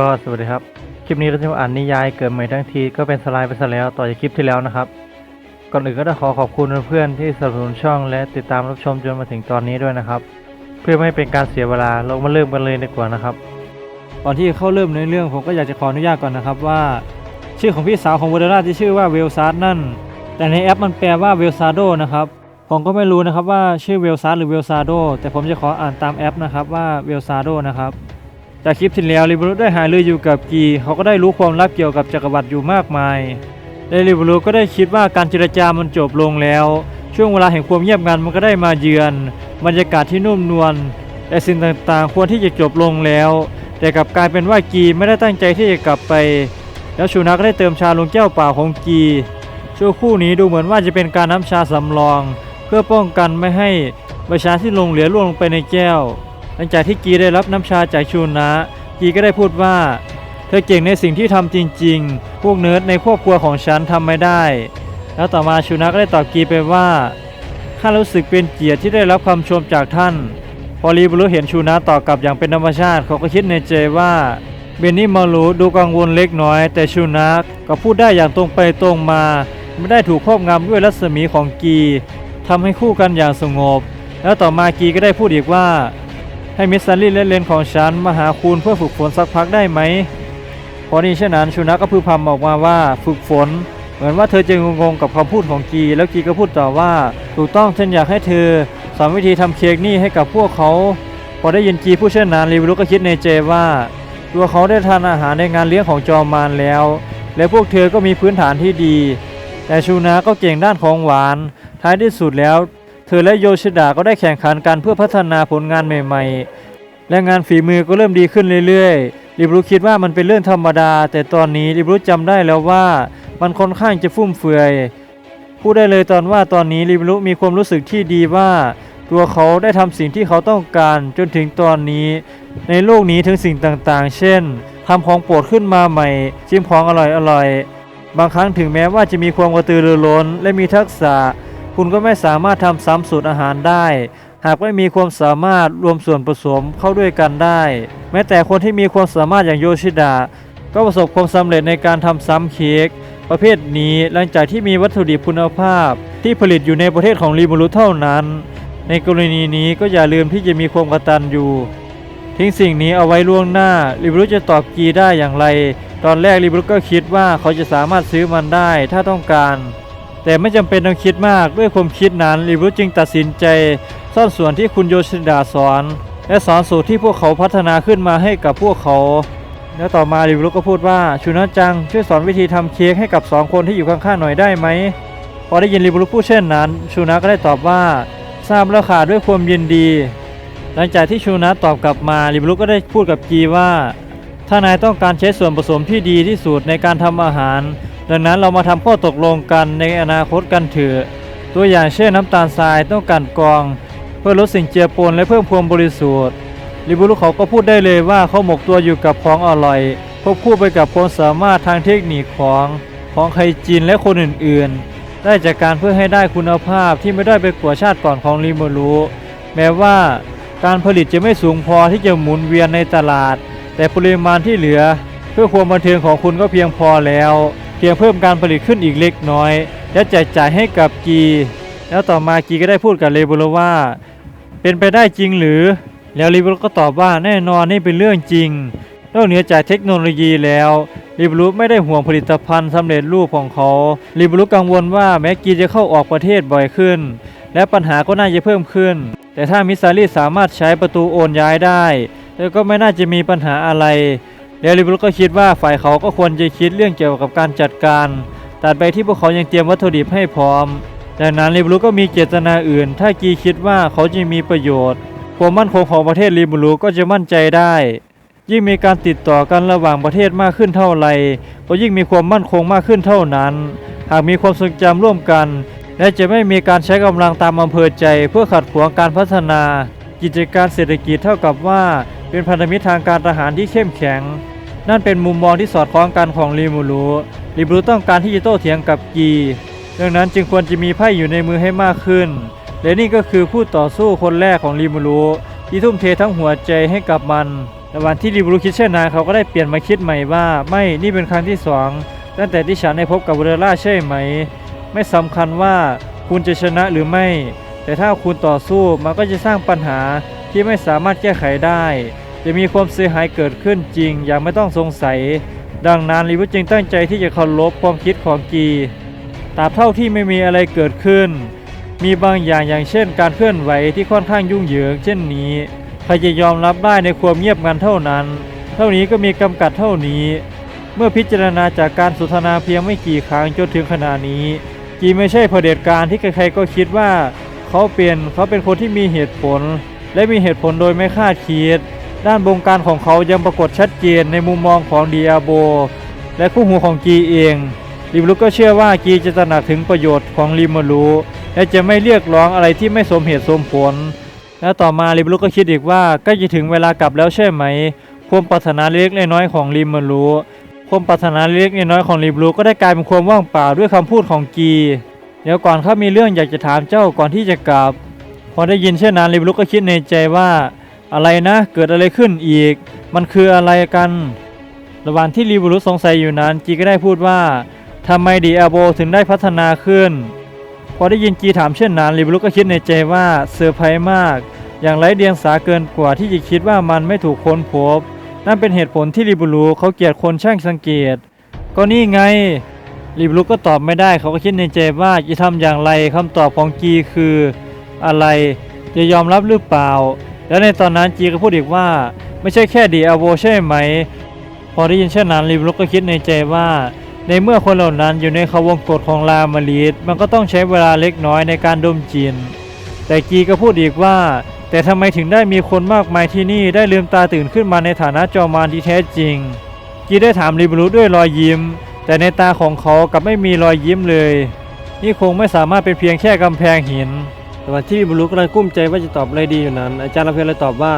ก็สวัสดีครับ คลิปนี้เราจะมาอ่านนิยายเกิดใหม่ทั้งทีก็เป็นสไลด์ไปซะแล้วต่อจากคลิปที่แล้วนะครับ ก่อนอื่นก็ต้องขอขอบคุณเพื่อนๆที่สนับสนุนช่องและติดตามรับชมจนมาถึงตอนนี้ด้วยนะครับ เพื่อไม่ให้เป็นการเสียเวลาเรามาเริ่มกันเลยดีกว่านะครับ ก่อนที่จะเข้าเริ่มในเรื่องผมก็อยากจะขออนุญาตก่อนนะครับว่า ชื่อของพี่สาวของวอเดล่าที่ชื่อว่าเวลซาร์นั่น แต่ในแอปมันแปลว่าเวลซาโดนะครับผมก็ไม่รู้นะครับว่าชื่อเวลซาร์หรือเวลซาโดแต่ผมจะขออ่านตามแอปนะครับว่าเวลซาโดนะครับ จากคลิปที่แล้วริบรูได้หารืออยู่กับกีเขาก็ได้รู้ความลับเกี่ยวกับจักรวรรดิอยู่มากมายและริบรูก็ได้คิดว่าการเจรจามันจบลงแล้ว ช่วงเวลาแห่งความเงียบงันมันก็ได้มาเยือน บรรยากาศที่นุ่มนวลแต่สิ่งต่างๆ ควรที่จะจบลงแล้ว แต่กลับกลายเป็นว่ากีไม่ได้ตั้งใจที่จะกลับไป แล้วชูนักก็ได้เติมชาลงแก้วเปล่าของกีชั่วคู่นี้ดูเหมือนว่าจะเป็นการน้ำชาสำรอง เพื่อป้องกันไม่ให้ประชาที่ลงเหลือล่วงลงไปในแก้ว ลังจากที่กีได้รับน้ำชาจากชูนะ กีก็ได้พูดว่า เธอเก่งในสิ่งที่ทำจริง ๆ พวกเนิร์ดในครอบครัวของฉันทำไม่ได้ แล้วต่อมาชูนะก็ได้ตอบกีไปว่าข้ารู้สึกเป็นเกียรติที่ได้รับคำชมจากท่าน พอรีบรู้เห็นชูนะตอบกลับอย่างเป็นธรรมชาติเขาก็คิดในใจว่าเบนนี่มารูดูกังวลเล็กน้อย แต่ชูนะก็พูดได้อย่างตรงไปตรงมา ไม่ได้ถูกครอบงำด้วยรัศมีของกีทำให้คู่กันอย่างสงบ แล้วต่อมากีก็ได้พูดอีกว่า ให้มิสซันลี่และเลนของฉันมาหาคุณเพื่อฝึกฝนสักพักได้ไหมพอนี้เช่นนั้นชูนะก็พึมพำออกมาว่าฝึกฝน เหมือนว่าเธอจะงงๆกับคำพูดของกี แล้วกีก็พูดต่อว่าถูกต้องฉันอยากให้เธอสอนวิธีทำเค้กนี่ให้กับพวกเขา พอได้ยินกีพูดเช่นนั้นรีวิวก็คิดในใจว่า ตัวเขาได้ทานอาหารในงานเลี้ยงของจอมมารแล้ว และพวกเธอก็มีพื้นฐานที่ดี แต่ชูนะก็เก่งด้านของหวาน ท้ายที่สุดแล้ว เธอและโยชิดะก็ได้แข่งขันกันเพื่อพัฒนาผลงานใหม่ๆ และงานฝีมือก็เริ่มดีขึ้นเรื่อยๆริบรู้คิดว่ามันเป็นเรื่องธรรมดา แต่ตอนนี้ริบรู้จำได้แล้วว่ามันค่อนข้างจะฟุ่มเฟือยพูดได้เลยตอนว่าตอนนี้ริบรู้มีความรู้สึกที่ดีว่า ตัวเขาได้ทำสิ่งที่เขาต้องการจนถึงตอนนี้ ในโลกนี้ถึงสิ่งต่างๆ เช่นทำของโปรดขึ้นมาใหม่จิ้มของอร่อยๆบางครั้งถึงแม้ว่าจะมีความกระตือรือร้น และมีทักษะ คุณก็ไม่สามารถทำซ้ำสูตรอาหารได้ หากไม่มีความสามารถรวมส่วนผสมเข้าด้วยกันได้ แม้แต่คนที่มีความสามารถอย่างโยชิดะก็ประสบความสำเร็จในการทำซ้ำเค้กประเภทนี้หลังจากที่มีวัตถุดิบคุณภาพ ที่ผลิตอยู่ในประเทศของรีมูรุเท่านั้น ในกรณีนี้ก็อย่าลืมที่จะมีความกตัญญูทิ้งสิ่งนี้เอาไว้ล่วงหน้าริบรุจะตอบกีได้อย่างไร ตอนแรกริบรุก็คิดว่าเขาจะสามารถซื้อมันได้ถ้าต้องการ แต่ไม่จำเป็นต้องคิดมากด้วยความคิดนั้นริบรุจึงตัดสินใจซ่อนส่วนที่คุณโยชิดาสอน และสอนสูตรที่พวกเขาพัฒนาขึ้นมาให้กับพวกเขา แล้วต่อมาริบรุก็พูดว่าชูนะจังช่วยสอนวิธีทำเค้กให้กับสองคนที่อยู่ข้างๆหน่อยได้ไหมพอได้ยินริบรุพูดเช่นนั้น ชูนะก็ได้ตอบว่าทราบแล้วค่ะด้วยความยินดี หลังจากที่ชูนะตอบกลับมาริบรุก็ได้พูดกับกีว่าถ้านายต้องการใช้ส่วนผสมที่ดีที่สุดในการทำอาหาร ดังนั้นเรามาทำข้อตกลงกันในอนาคตกันเถอะตัวอย่างเช่นน้ำตาลทรายต้องกลันกรอง เพื่อลดสิ่งเจือปนและเพิ่มความบริสุทธิ์ริบุรุเขาก็พูดได้เลยว่าเขาหมกตัวอยู่กับของอร่อยควบคู่ไปกับความสามารถทางเทคนิคของของไคจินและคนอื่นๆ ได้จากการเพื่อให้ได้คุณภาพที่ไม่ได้ไปกว่าชาติก่อนของริมูรุแม้ว่าการผลิตจะไม่สูงพอที่จะหมุนเวียนในตลาด แต่ปริมาณที่เหลือ เพื่อความบันเทิงของคุณก็เพียงพอแล้ว พียงเพิ่มการผลิตขึ้นอีกเล็กน้อย และแจกจ่ายให้กับกี แล้วต่อมากีก็ได้พูดกับเลเบโลว่า เป็นไปได้จริงหรือ แล้วลีบรูก็ตอบว่าแน่นอนนี่เป็นเรื่องจริงนอกเหนือจากเทคโนโลยีแล้วลีบรูไม่ได้ห่วงผลิตภัณฑ์สำเร็จรูปของเขาลีบรูกังวลว่าแม้กีจะเข้าออกประเทศบ่อยขึ้น และปัญหาก็น่าจะเพิ่มขึ้น แต่ถ้ามิสซารีสามารถใช้ประตูโอนย้ายได้แล้วก็ไม่น่าจะมีปัญหาอะไร แล้วลิบรุก็คิดว่าฝ่ายเขาก็ควรจะคิดเรื่องเกี่ยวกับการจัดการตัดไปที่พวกเขายังเตรียมวัตถุดิบให้พร้อมดังนั้นลิบรุก็มีเจตนาอื่น ถ้ากีคิดว่าเขาจะมีประโยชน์ ความมั่นคงของประเทศลิบรุก็จะมั่นใจได้ ยิ่งมีการติดต่อกันระหว่างประเทศมากขึ้นเท่าไหร่ก็ยิ่งมีความมั่นคงมากขึ้นเท่านั้น หากมีความทรงจำร่วมกัน และจะไม่มีการใช้กำลังตามอำเภอใจ เพื่อขัดขวางการพัฒนา กิจการเศรษฐกิจเท่ากับว่า เป็นพันธมิตรทางการทหารที่เข้มแข็ง นั่นเป็นมุมมองที่สอดคล้องกันของริมูรุริมูรุต้องการที่จะโต้เถียงกับกีดังนั้นจึงควรจะมีไพ่อยู่ในมือให้มากขึ้น และนี่ก็คือผู้ต่อสู้คนแรกของริมูรุที่ทุ่มเททั้งหัวใจให้กับมันแต่วันที่ริบรูคิดเช่นนั้นเขาก็ได้เปลี่ยนมาคิดใหม่ว่า ไม่นี่เป็นครั้งที่สองตั้งแต่ที่ฉันได้พบกับเวเดล่าใช่ไหม ไม่สำคัญว่าคุณจะชนะหรือไม่ แต่ถ้าคุณต่อสู้มันก็จะสร้างปัญหาที่ไม่สามารถแก้ไขได้ จะมีความเสียหายเกิดขึ้นจริงอย่างไม่ต้องสงสัย ดังนั้นลิวจึงตั้งใจที่จะเคารพความคิดของกีตราบเท่าที่ไม่มีอะไรเกิดขึ้น มีบางอย่างอย่างเช่น การเคลื่อนไหวที่ค่อนข้างยุ่งเหยิง เช่นนี้ใครจะยอมรับได้ในความเงียบงันเท่านั้น เท่านี้ก็มีกำกัดเท่านี้ เมื่อพิจารณาจากการสนทนาเพียงไม่กี่ครั้งจนถึงขณะนี้ กีไม่ใช่เผด็จการที่ใครๆก็คิดว่า เขาเป็นเขาเป็นคนที่มีเหตุผล และมีเหตุผลโดยไม่คาดคิด ด้านบงการของเขายังปรากฏชัดเจนในมุมมองของเดีอาโบ และคู่หูของกีเองริมรุก็เชื่อว่ากีจะตระหนักถึงประโยชน์ของริมารุและจะไม่เรียกร้องอะไรที่ไม่สมเหตุสมผล และต่อมาริมรุก็คิดอีกว่าใกล้จะถึงเวลากลับแล้วใช่ไหมความปรารถนาเล็กน้อยของริมารุความปรารถนาเล็กน้อยของริมรุก็ได้กลายเป็นความว่างเปล่าด้วยคำพูดของกีเดี๋ยวก่อนเขามีเรื่องอยากจะถามเจ้าก่อนที่จะกลับ พอได้ยินเช่นนั้นริบลุกก็คิดในใจว่า อะไรนะ เกิดอะไรขึ้นอีก มันคืออะไรกัน ระหว่างที่ริบลุสงสัยอยู่นั้น จีก็ได้พูดว่าทำไมดีอาโบถึงได้พัฒนาขึ้น พอได้ยินจีถามเช่นนั้นริบลุกก็คิดในใจว่าเซอร์ไพรส์มาก อย่างไร้เดียงสาเกินกว่าที่จะคิดว่ามันไม่ถูกค้นพบ นั่นเป็นเหตุผลที่ริบลุเขาเกลียดคนช่างสังเกต ก็นี่ไงริบลุกก็ตอบไม่ได้เขาก็คิดในใจว่าจะทำอย่างไรคำตอบของกีคืออะไร จะยอมรับหรือเปล่า แล้วในตอนนั้นจีก็พูดอีกว่า ไม่ใช่แค่ดีอาโวใช่ไหม พอได้ยินเช่นนั้นริบลุกก็คิดในใจว่า ในเมื่อคนเหล่านั้นอยู่ในขวงกฎของลามารีดมันก็ต้องใช้เวลาเล็กน้อยในการดมจิน แต่กีก็พูดอีกว่า แต่ทำไมถึงได้มีคนมากมายที่นี่ได้ลืมตาตื่นขึ้นมาในฐานะจอมารที่แท้จริงกีได้ถามริบลุด้วยรอยยิ้ม แต่ในตาของเขากลับไม่มีรอยยิ้มเลย นี่คงไม่สามารถเป็นเพียงแค่กำแพงหิน แต่ว่าที่บลูกำลังกุ้มใจว่าจะตอบอะไรดีอยู่นั้น อาจารย์ลาเฟลเลยตอบว่า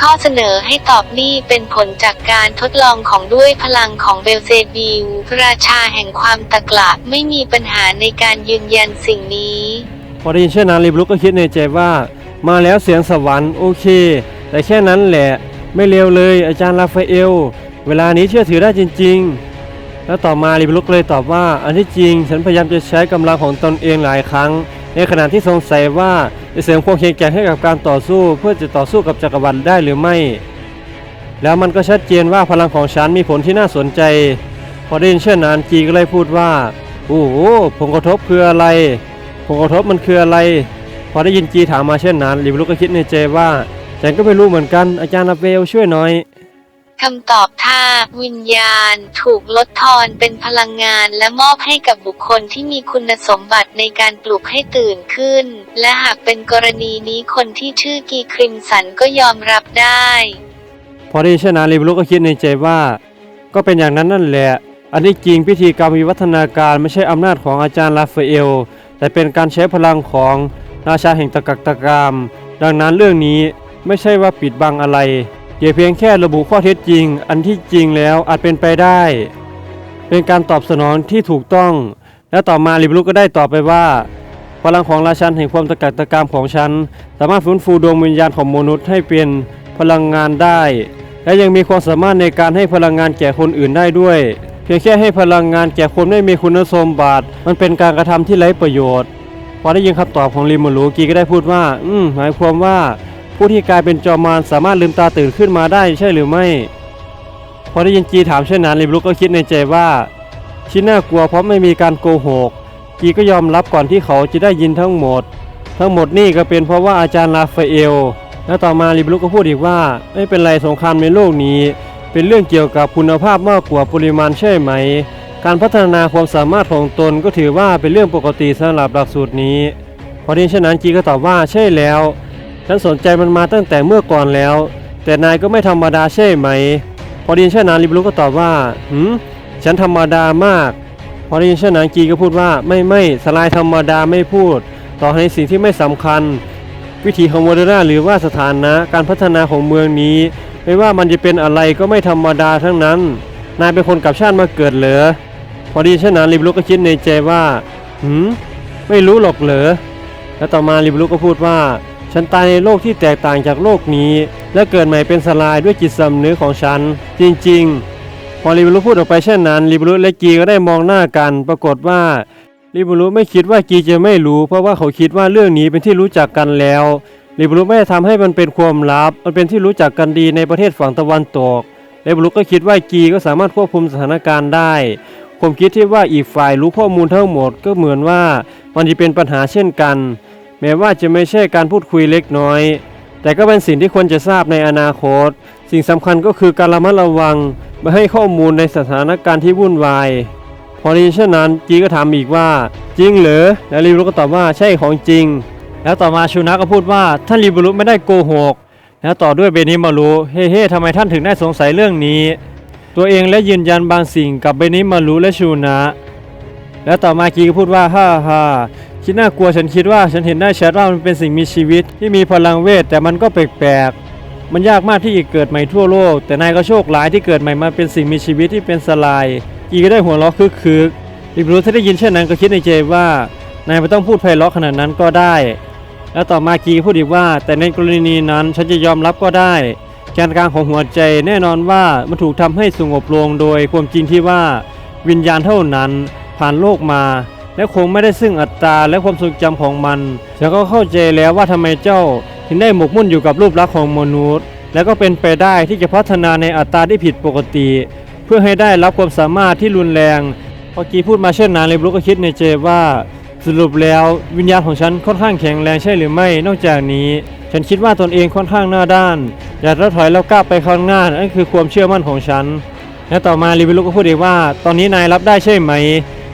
ข้อเสนอให้ตอบนี่เป็นผลจากการทดลองของด้วยพลังของเบลเซบิลราชาแห่งความตะกละไม่มีปัญหาในการยืนยันสิ่งนี้ พอได้ยินเช่นนั้นริบลุกก็คิดในใจว่า มาแล้วเสียงสวรรค์โอเค แต่แค่นั้นแหละ ไม่เลวเลยอาจารย์ราฟาเอล เวลานี้เชื่อถือได้จริง ๆ แล้วต่อมาริบลุกเลยตอบว่า อันที่จริง ฉันพยายามจะใช้กำลังของตนเองหลายครั้ง ในขณะที่สงสัยว่าจะเสริมความแข็งแกร่งให้กับการต่อสู้เพื่อจะต่อสู้กับจักรวรรดิได้หรือไม่ แล้วมันก็ชัดเจนว่าพลังของฉันมีผลที่น่าสนใจ พอได้ยินเช่นนั้นจีก็เลยพูดว่าโอ้โหผลกระทบคืออะไรผลกระทบมันคืออะไร พอได้ยินจีถามมาเช่นนั้นลิบลุกก็คิดในใจว่าฉันก็ไม่รู้เหมือนกันอาจารย์ราเฟลช่วยหน่อย คำตอบถ้าวิญญาณ ถูกลดทอนเป็นพลังงานและมอบให้กับบุคคลที่มีคุณสมบัติในการปลุกให้ตื่นขึ้น และหากเป็นกรณีนี้คนที่ชื่อกีคริมสันก็ยอมรับได้ พอได้เช่นนั้นลิบลุกก็คิดในใจว่า ก็เป็นอย่างนั้นนั่นแหละ อันที่จริงพิธีกรรมวิวัฒนาการไม่ใช่อำนาจของอาจารย์ราฟาเอล แต่เป็นการใช้พลังของราชาแห่งตะกักตะกราม ดังนั้นเรื่องนี้ไม่ใช่ว่าปิดบังอะไร เพียงแค่ระบุข้อเท็จจริง อันที่จริงแล้วอาจเป็นไปได้ เป็นการตอบสนองที่ถูกต้อง และต่อมาลิบลุกก็ได้ตอบไปว่า พลังของราชันแห่งความตะกักตะกรามของฉัน สามารถฟื้นฟูดวงวิญญาณของมนุษย์ให้เป็นพลังงานได้ และยังมีความสามารถในการให้พลังงานแก่คนอื่นได้ด้วย เพียงแค่ให้พลังงานแก่คนไม่มีคุณสมบัติมันเป็นการกระทำที่ไร้ประโยชน์พอได้ยินคำตอบของลิมูรูกีก็ได้พูดว่า อืมหมายความว่า ผู้ที่กลายเป็นจอมมารสามารถลืมตาตื่นขึ้นมาได้ใช่หรือไม่ พอได้ยินจีถามเช่นนั้นลิมลุกก็คิดในใจว่า ชินน่ากลัวเพราะไม่มีการโกหก จีก็ยอมรับก่อนที่เขาจะได้ยินทั้งหมด ทั้งหมดนี่ก็เป็นเพราะว่าอาจารย์ราฟาเอล และต่อมาลิมลุกก็พูดอีกว่า ไม่เป็นไรสงครามในโลกนี้ เป็นเรื่องเกี่ยวกับคุณภาพมากกว่าปริมาณใช่ไหม การพัฒนาความสามารถของตนก็ถือว่าเป็นเรื่องปกติสำหรับหลักสูตรนี้ พอด้ยินเช่นนั้นจีก็ตอบว่าใช่แล้ว ฉันสนใจมันมาตั้งแต่เมื่อก่อนแล้ว แต่นายก็ไม่ธรรมดาใช่ไหม พอด้ยินเช่นนั้นลิบลุกก็ตอบว่าหืมฉันธรรมดามาก พอด้ยินเช่นนั้นกีก็พูดว่าไม่ไม่สลายธรรมดาไม่พูด ต่อให้สิ่งที่ไม่สำคัญ วิถีของโมเดอร์นาหรือว่าสถานะการพัฒนาของเมืองนี้ ไม่ว่ามันจะเป็นอะไรก็ไม่ธรรมดาทั้งนั้น นายเป็นคนกับชาติมาเกิดเหรอพอด้ยินเช่นนั้นลิบลุกก็คิดในใจว่าหืมไม่รู้หรอกเหรอแล้วต่อมาลิบลุกก็พูดว่า ฉันตายในโลกที่แตกต่างจากโลกนี้ และเกิดใหม่เป็นสลายด้วยจิตสำนึกของฉัน จริงๆ พอริบุรุพูดออกไปเช่นนั้นริบุรุและกีก็ได้มองหน้ากัน ปรากฏว่าริบุรุไม่คิดว่ากีจะไม่รู้ เพราะว่าเขาคิดว่าเรื่องนี้เป็นที่รู้จักกันแล้วริบุรุไม่ได้ทำให้มันเป็นความลับ มันเป็นที่รู้จักกันดีในประเทศฝั่งตะวันตกริบุรุก็คิดว่ากีก็สามารถควบคุมสถานการณ์ได้ผมคิดที่ว่าอีกฝ่ายรู้ข้อมูลทั้งหมดก็เหมือนว่ามันจะเป็นปัญหาเช่นกัน แม้ว่าจะไม่ใช่การพูดคุยเล็กน้อย แต่ก็เป็นสิ่งที่ควรจะทราบในอนาคต สิ่งสำคัญก็คือการระมัดระวังไม่ให้ข้อมูลในสถานการณ์ที่วุ่นวาย พอดีเช่นนั้นจีก็ถามอีกว่า จริงเหรอแล้วรีบุรุก็ตอบว่าใช่ของจริง แล้วต่อมาชูนะก็พูดว่าท่านรีบุรุไม่ได้โกหกแล้วต่อด้วยเบนิมารุเฮ้เฮ้ทำไมท่านถึงได้สงสัยเรื่องนี้ ตัวเองและยืนยันบางสิ่งกับเบนิมารุและชูนะ แล้วต่อมากีก็พูดว่าฮ่าฮ่า คิดน่ากลัวฉันคิดว่าฉันเห็นได้ชัดว่ามันเป็นสิ่งมีชีวิตที่มีพลังเวทแต่มันก็แปลกๆ มันยากมากที่จะเกิดใหม่ทั่วโลก แต่นายก็โชคร้ายที่เกิดใหม่มาเป็นสิ่งมีชีวิตที่เป็นสลายกีก็ได้หัวเราะคึกคึกๆริบรู้ที่ได้ยินเช่นนั้นก็คิดในใจว่านายไม่ต้องพูดไพเราะขนาดนั้นก็ได้ แล้วต่อมากีพูดอีกว่า แต่ในกรณีนั้นฉันจะยอมรับก็ได้แกนกลางของหัวใจแน่นอนว่ามันถูกทำให้สงบลงโดยความจริงที่ว่าวิญญาณเท่านั้นผ่านโลกมา และคงไม่ได้ซึ่งอัตตราและความทรงจำของมันฉันก็เข้าใจแล้วว่าทำไมเจ้าถึงได้หมกมุ่นอยู่กับรูปลักษณ์ของมนุษย์ และก็เป็นไปได้ที่จะพัฒนาในอัตราที่ผิดปกติ เพื่อให้ได้รับความสามารถที่รุนแรงพอกีพูดมาเช่นนั้นเลยบลุกก็คิดในใจว่าสรุปแล้ววิญญาณของฉันค่อนข้างแข็งแรงใช่หรือไม่ นอกจากนี้ ฉันคิดว่าตนเองค่อนข้างหน้าด้าน อย่าท้อถอยแล้วกล้าไปข้างหน้านั่นคือความเชื่อมั่นของฉัน และต่อมาลีวิลุก็พูดอีกว่า ตอนนี้นายรับได้ใช่ไหม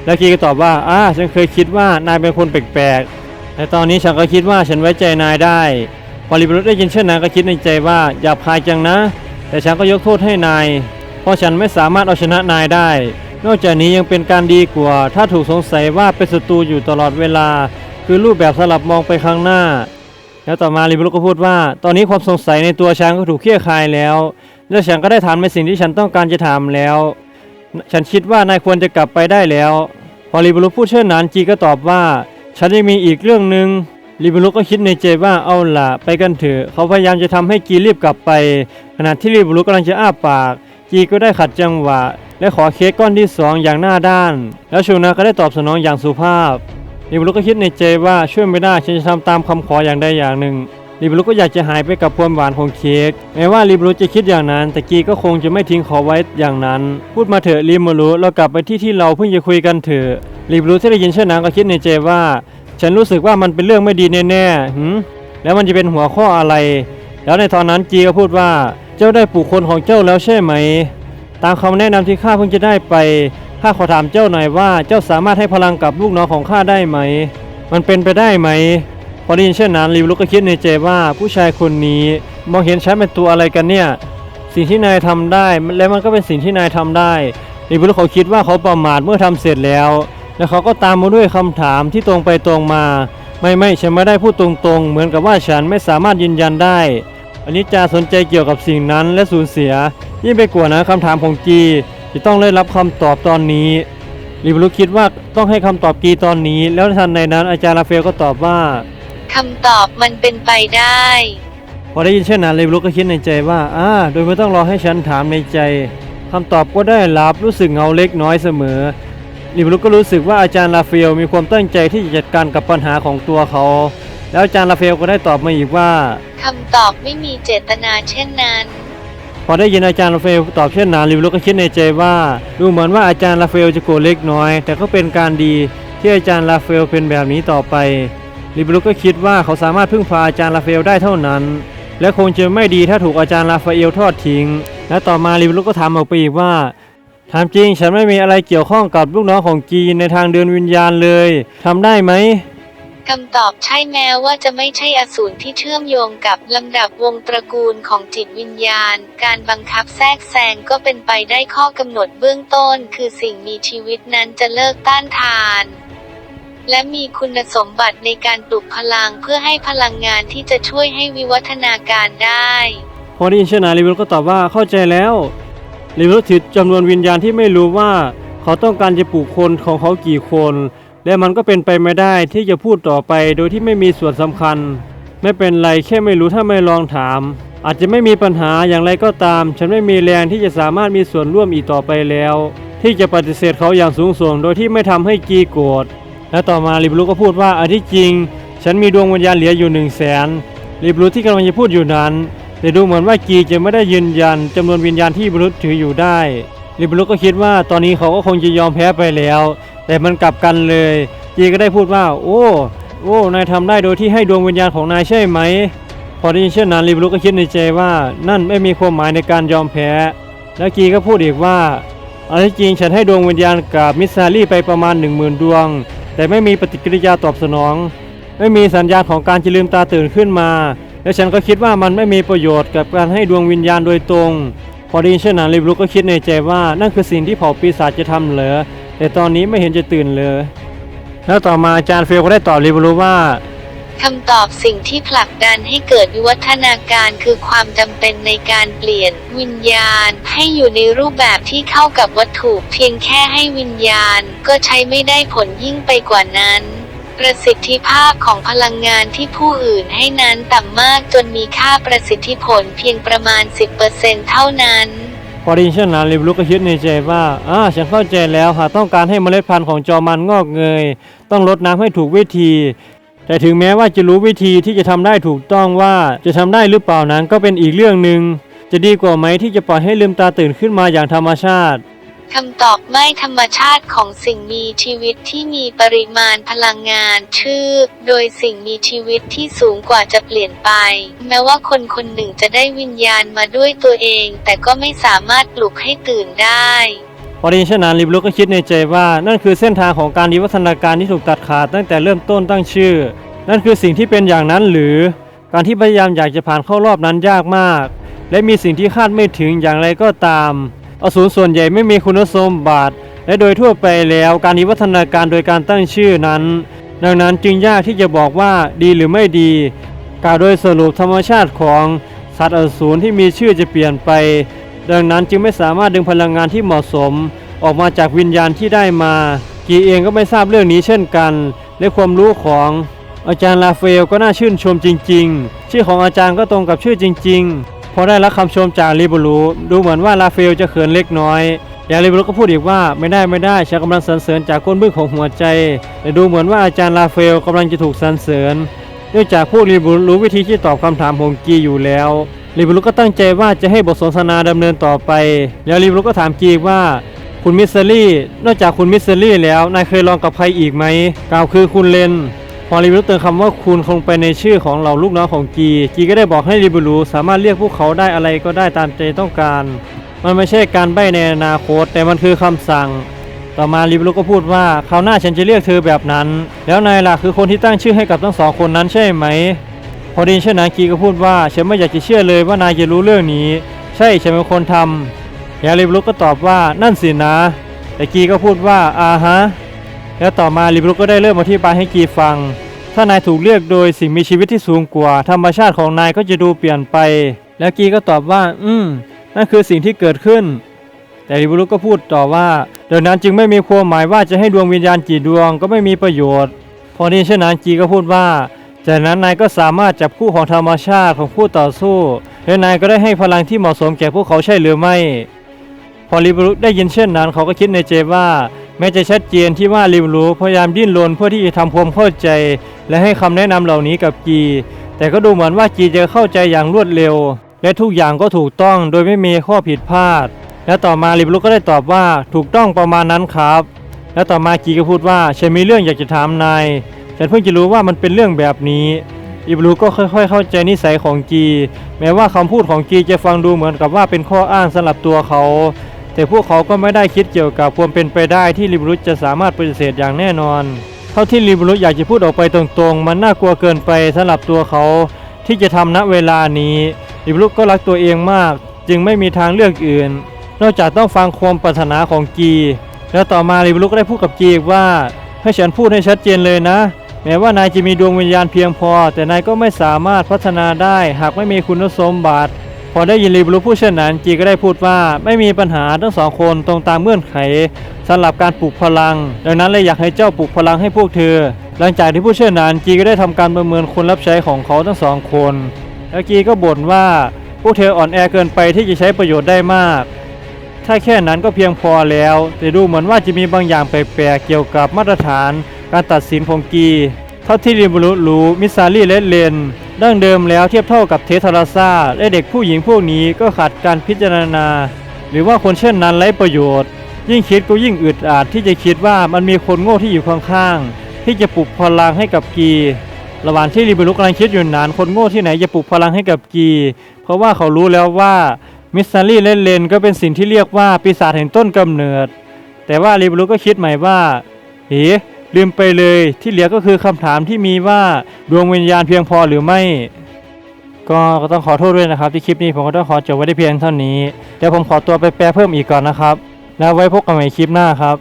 แล้วกีก็ตอบว่าอ่าฉันเคยคิดว่านายเป็นคนแปลกๆแต่ตอนนี้ฉันก็คิดว่าฉันไว้ใจนายได้พอลีวิลุได้ยินเช่นนั้นก็คิดในใจว่าอย่าพายจังนะ แต่ฉันก็ยกโทษให้นาย เพราะฉันไม่สามารถเอาชนะนายได้ นอกจากนี้ยังเป็นการดีกว่า ถ้าถูกสงสัยว่าเป็นศัตรูอยู่ตลอดเวลา คือรูปแบบสลับมองไปข้างหน้า แล้วต่อมาลิบลุก็พูดว่า ตอนนี้ความสงสัยในตัวฉันก็ถูกเคลี่ยร์คลายแล้ว และฉันก็ได้ถามในสิ่งที่ฉันต้องการจะถามแล้ว ฉันคิดว่านายควรจะกลับไปได้แล้วพอลิบลุพูดเช่นนั้นจีก็ตอบว่า ฉันยังมีอีกเรื่องหนึ่งลิบลุก็คิดในใจว่าเอาล่ะ ไปกันเถอะเขาพยายามจะทำให้กีรีบกลับไป ขณะที่ลิบลุกำลังจะอ้าปาก จีก็ได้ขัดจังหวะ และขอเค้กก้อนที่สองอย่างหน้าด้าน แล้วชูนาก็ได้ตอบสนองอย่างสุภาพลิบลุก็คิดในใจว่าช่วยไม่ได้ฉันจะทำตามคำขออย่างใดอย่างหนึ่ง ลิบลุก็อยากจะหายไปกับความหวานของเค้กแม้ว่าลิบลุจะคิดอย่างนั้น แต่กีก็คงจะไม่ทิ้งขอไว้อย่างนั้น พูดมาเถอะลิบลุเรากลับไปที่ที่เราเพิ่งจะคุยกันเถอะลิบลุที่ได้ยินเช่นนั้นก็คิดในใจว่า ฉันรู้สึกว่ามันเป็นเรื่องไม่ดีแน่ๆหืมแล้วมันจะเป็นหัวข้ออะไร แล้วในตอนนั้นจีก็พูดว่าเจ้าได้ปลูกคนของเจ้าแล้วใช่ไหม ตามคำแนะนำที่ข้าเพิ่งจะได้ไปข้าขอถามเจ้าหน่อยว่าเจ้าสามารถให้พลังกับลูกน้องของข้าได้ไหม มันเป็นไปได้ไหม พอได้ยินเช่นนั้นลิวลุกก็คิดในใจว่าผู้ชายคนนี้มองเห็นฉันเป็นตัวอะไรกันเนี่ย สิ่งที่นายทำได้ และมันก็เป็นสิ่งที่นายทำได้ลิวลุกเขาคิดว่าเขาประมาทเมื่อทำเสร็จแล้ว แล้วเขาก็ตามมาด้วยคำถามที่ตรงไปตรงมา ไม่ไม่ฉันไม่ได้พูดตรงๆ เหมือนกับว่าฉันไม่สามารถยืนยันได้อันนี้จะสนใจเกี่ยวกับสิ่งนั้นและสูญเสีย ยิ่งไปกว่านะคำถามของกีที่ต้องได้รับคำตอบตอนนี้ลิบลุคิดว่าต้องให้คำตอบกีตอนนี้ แล้วทันในนั้นอาจารย์ราเฟลก็ตอบว่า คำตอบมันเป็นไปได้ พอได้ยินเช่นนั้นลิบลุก็คิดในใจว่าอ่าโดยไม่ต้องรอให้ฉันถามในใจคำตอบก็ได้รับรู้สึกเหงาเล็กน้อยเสมอลิบลุก็รู้สึกว่าอาจารย์ราเฟลมีความตั้งใจที่จะจัดการกับปัญหาของตัวเขา แล้วอาจารย์ราเฟลก็ได้ตอบมาอีกว่าคำตอบไม่มีเจตนาเช่นนั้น พอได้ยินอาจารย์ราเฟลตอบเช่นนั้นลิวลุก็คิดในใจว่า ดูเหมือนว่าอาจารย์ราเฟลจะโกรธเล็กน้อย แต่ก็เป็นการดีที่อาจารย์ราเฟลเป็นแบบนี้ต่อไป ลิวลุก็คิดว่าเขาสามารถพึ่งพาอาจารย์ราเฟลได้เท่านั้น และคงจะไม่ดีถ้าถูกอาจารย์ราฟาเอลทอดทิ้ง และต่อมาลิวลุก็ถามออกไปอีกว่าถามจริงฉันไม่มีอะไรเกี่ยวข้องกับลูกน้องของกีนในทางเดินวิญญาณเลยทำได้ไหมคำตอบใช่แม้ว่าจะไม่ใช่อสูรที่เชื่อมโยงกับลำดับวงตระกูลของจิตวิญญาณ การบังคับแทรกแซงก็เป็นไปได้ข้อกำหนดเบื้องต้น คือสิ่งมีชีวิตนั้นจะเลิกต้านทาน และมีคุณสมบัติในการปลุกพลังเพื่อให้พลังงานที่จะช่วยให้วิวัฒนาการได้ พอได้ยินเช่นนั้นลิวลก็ตอบว่าเข้าใจแล้วลิวลถือจำนวนวิญญาณที่ไม่รู้ว่า เขาต้องการจะปลูกคนของเขากี่คน และมันก็เป็นไปไม่ได้ที่จะพูดต่อไปโดยที่ไม่มีส่วนสำคัญ ไม่เป็นไรแค่ไม่รู้ถ้าไม่ลองถาม อาจจะไม่มีปัญหาอย่างไรก็ตาม ฉันไม่มีแรงที่จะสามารถมีส่วนร่วมอีกต่อไปแล้ว ที่จะปฏิเสธเขาอย่างสูงส่งโดยที่ไม่ทำให้กีโกรธ และต่อมาลิบลูก็พูดว่าอันที่จริง ฉันมีดวงวิญญาณเหลืออยู่หนึ่งแสนลิบลูที่กำลังจะพูดอยู่นั้นแต่ดูเหมือนว่ากีจะไม่ได้ยืนยันจำนวนวิญญาณที่บรุษถืออยู่ได้ลิบลูก็คิดว่าตอนนี้เขาก็คงจะยอมแพ้ไปแล้ว แต่มันกลับกันเลยจีก็ได้พูดว่า โอ้โอ้นายทำได้โดยที่ให้ดวงวิญญาณของนายใช่ไหมพอได้ยินเช่นนั้นลิบลุก็คิดในใจว่านั่นไม่มีความหมายในการยอมแพ้ แล้วกีก็พูดอีกว่าอันที่จริงฉันให้ดวงวิญญาณกับมิสซารี่ไปประมาณ 1 0,000 ดวง แต่ไม่มีปฏิกิริยาตอบสนอง ไม่มีสัญญาณของการจะลืมตาตื่นขึ้นมา และฉันก็คิดว่ามันไม่มีประโยชน์กับการให้ดวงวิญญาณโดยตรง พอดีเช่นนั้นลิบลุก็คิดในใจว่านั่นคือสิ่งที่เผ่าปีศาจจะทำเหรอแต่ตอนนี้ไม่เห็นจะตื่นเลย แล้วต่อมาอาจารย์เฟลก็ได้ตอบลิบลุว่า คำตอบสิ่งที่ผลักดันให้เกิดวิวัฒนาการคือความจำเป็นในการเปลี่ยน วิญญาณ ให้อยู่ในรูปแบบที่เข้ากับวัตถุ เพียงแค่ให้วิญญาณ ก็ใช้ไม่ได้ผลยิ่งไปกว่านั้นประสิทธิภาพของพลังงานที่ผู้อื่นให้นั้นต่ำมากจนมีค่าประสิทธิผลเพียงประมาณ 10%เท่านั้น พอได้ยินเชนนั้นลิบลุกก็คิดในใจว่าอ่าฉันเข้าใจแล้วหากต้องการให้เมล็ดพันธุ์ของจอมันงอกเงย ต้องรดน้ำให้ถูกวิธี แต่ถึงแม้ว่าจะรู้วิธีที่จะทำได้ถูกต้องว่าจะทำได้หรือเปล่านั้นก็เป็นอีกเรื่องหนึ่งจะดีกว่าไหมที่จะปล่อยให้ลืมตาตื่นขึ้นมาอย่างธรรมชาติคำตอบไม่ธรรมชาติของสิ่งมีชีวิตที่มีปริมาณพลังงานชื่อ โดยสิ่งมีชีวิตที่สูงกว่าจะเปลี่ยนไป แม้ว่าคนคนหนึ่งจะได้วิญญาณมาด้วยตัวเอง แต่ก็ไม่สามารถปลุกให้ตื่นได้ อได้ยินเช่นนั้นลิบลุกก็คิดในใจว่านั่นคือเส้นทางของการวิวัฒนาการที่ถูกตัดขาดตั้งแต่เริ่มต้นตั้งชื่อ นั่นคือสิ่งที่เป็นอย่างนั้นหรือ การที่พยายามอยากจะผ่านเข้ารอบนั้นยากมาก และมีสิ่งที่คาดไม่ถึงอย่างไรก็ตามอสูรส่วนใหญ่ไม่มีคุณสมบัติและโดยทั่วไปแล้วการวิวัฒนาการโดยการตั้งชื่อนั้น ดังนั้นจึงยากที่จะบอกว่าดีหรือไม่ดีกล่าวโดยสรุปธรรมชาติของสัตว์อสูรที่มีชื่อจะเปลี่ยนไป ดังนั้นจึงไม่สามารถดึงพลังงานที่เหมาะสม ออกมาจากวิญญาณที่ได้มา กีเองก็ไม่ทราบเรื่องนี้เช่นกัน และความรู้ของอาจารย์ลาเฟลก็น่าชื่นชมจริง ๆ ชื่อของอาจารย์ก็ตรงกับชื่อจริง ๆ พอได้รับคำชมจากลิบูรูดูเหมือนว่าลาเฟลจะเขินเล็กน้อยอย่างลิบูรูก็พูดอีกว่าไม่ได้ไม่ได้ฉันกำลังสรรเสริญจากก้นบึ้งของหัวใจ แต่ดูเหมือนว่าอาจารย์ลาเฟลกำลังจะถูกสรรเสริญเนื่องจากพวกลิบูรูรู้วิธีที่ตอบคำถามของกีอยู่แล้ว ลิบูรูก็ตั้งใจว่าจะให้บทสนทนาดำเนินต่อไป แล้วลิบูรูก็ถามกีว่า คุณมิสซิลี่ นอกจากคุณมิสซิลี่แล้วนายเคยลองกับใครอีกไหมกล่าวคือคุณเลนพอลิบรูเติมคำว่าคุณคงไปในชื่อของเหล่าลูกน้องของกี กีก็ได้บอกให้ลิบรูสามารถเรียกพวกเขาได้อะไรก็ได้ตามใจต้องการ มันไม่ใช่การใบ้ในอนาคต แต่มันคือคำสั่ง ต่อมาลิบลุก็พูดว่าคราวหน้าฉันจะเรียกเธอแบบนั้น แล้วนายล่ะคือคนที่ตั้งชื่อให้กับทั้งสองคนนั้นใช่ไหม พอดินเช่นนั้นกีก็พูดว่าฉันไม่อยากจะเชื่อเลยว่านายจะรู้เรื่องนี้ ใช่ฉันเป็นคนทำแล้วลิบลุกก็ตอบว่านั่นสินะ แต่กีก็พูดว่าอาฮะ แล้วต่อมาลิบลุกก็ได้เริ่มอธิบายให้กีฟัง ถ้านายถูกเรียกโดยสิ่งมีชีวิตที่สูงกว่า ธรรมชาติของนายก็จะดูเปลี่ยนไป แล้วกีก็ตอบว่า อืม นั่นคือสิ่งที่เกิดขึ้น แต่ริบุรุกก็พูดต่อว่าดังนั้นจึงไม่มีความหมายว่าจะให้ดวงวิญญาณกี่ดวงก็ไม่มีประโยชน์ พอนี้เช่นนั้นจีก็พูดว่า จากนั้นนายก็สามารถจับคู่ของธรรมชาติของคู่ต่อสู้ และนายก็ได้ให้พลังที่เหมาะสมแก่พวกเขาใช่หรือไม่ พอริบุรุได้ยินเช่นนั้นเขาก็คิดในใจว่า แม้จะชัดเจนที่ว่าริบุรุพยายามดิ้นรนเพื่อที่จะทำความเข้าใจ และให้คำแนะนำเหล่านี้กับกี แต่ก็ดูเหมือนว่าจีจะเข้าใจอย่างรวดเร็ว และทุกอย่างก็ถูกต้องโดยไม่มีข้อผิดพลาด และต่อมาริบลุก็ได้ตอบว่าถูกต้องประมาณนั้นครับ และต่อมากีก็พูดว่าฉันมีเรื่องอยากจะถามนาย ฉันเพิ่งจะรู้ว่ามันเป็นเรื่องแบบนี้อิบลูก็ค่อยๆ เข้าใจนิสัยของกีแม้ว่าคำพูดของกีจะฟังดูเหมือนกับว่าเป็นข้ออ้างสำหรับตัวเขา แต่พวกเขาก็ไม่ได้คิดเกี่ยวกับความเป็นไปได้ที่ลิบรุจะสามารถปฏิเสธอย่างแน่นอน เท่าที่ลิบรุอยากจะพูดออกไปตรงๆ มันน่ากลัวเกินไปสำหรับตัวเขา ที่จะทำณเวลานี้ลิบรุก็รักตัวเองมาก จึงไม่มีทางเลือกอื่น นอกจากต้องฟังความปรารถนาของกีแล้วต่อมาลิบรุก็ได้พูดกับกีว่าให้ฉันพูดให้ชัดเจนเลยนะ แม้ว่านายจะมีดวงวิญญาณเพียงพอ แต่นายก็ไม่สามารถพัฒนาได้ หากไม่มีคุณสมบัติ พอได้ยินรีบรู้พูดเช่นนั้นจีก็ได้พูดว่าไม่มีปัญหาทั้งสองคนตรงตามเงื่อนไขสำหรับการปลุกพลัง ดังนั้นเลยอยากให้เจ้าปลุกพลังให้พวกเธอ หลังจากที่พูดเช่นนั้นจีก็ได้ทำการประเมินคนรับใช้ของเขาทั้งสองคน แล้วจีก็บ่นว่าพวกเธออ่อนแอเกินไปที่จะใช้ประโยชน์ได้มากถ้าแค่นั้นก็เพียงพอแล้ว แต่ดูเหมือนว่าจะมีบางอย่างแปลกๆเกี่ยวกับมาตรฐาน การตัดสินของกีเท่าที่ริบุรุรู้มิซารีและเลนดั้งเดิมแล้วเทียบเท่ากับเททาราซาและเด็กผู้หญิงพวกนี้ก็ขาดการพิจารณา หรือว่าคนเช่นนั้นไร้ประโยชน์ ยิ่งคิดก็ยิ่งอึดอัดที่จะคิดว่ามันมีคนโง่ที่อยู่ข้างๆที่จะปลุกพลังให้กับกี ระหว่างที่ริบุรุกำลังคิดอยู่นานคนโง่ที่ไหนจะปลุกพลังให้กับกี เพราะว่าเขารู้แล้วว่ามิสซารีและเลนก็เป็นสิ่งที่เรียกว่าปีศาจแห่งต้นกำเนิด แต่ว่าริบุรุก็คิดใหม่ว่าเฮ้ ลืมไปเลย ที่เหลือก็คือคำถามที่มีว่าดวงวิญญาณเพียงพอหรือไม่ก็ก็ต้องขอโทษด้วยนะครับ ที่คลิปนี้ผมก็ต้องขอจบไว้ได้เพียงเท่านี้ เดี๋ยวผมขอตัวไปแปลเพิ่มอีกก่อนนะครับ แล้วไว้พบกันใหม่คลิปหน้าครับ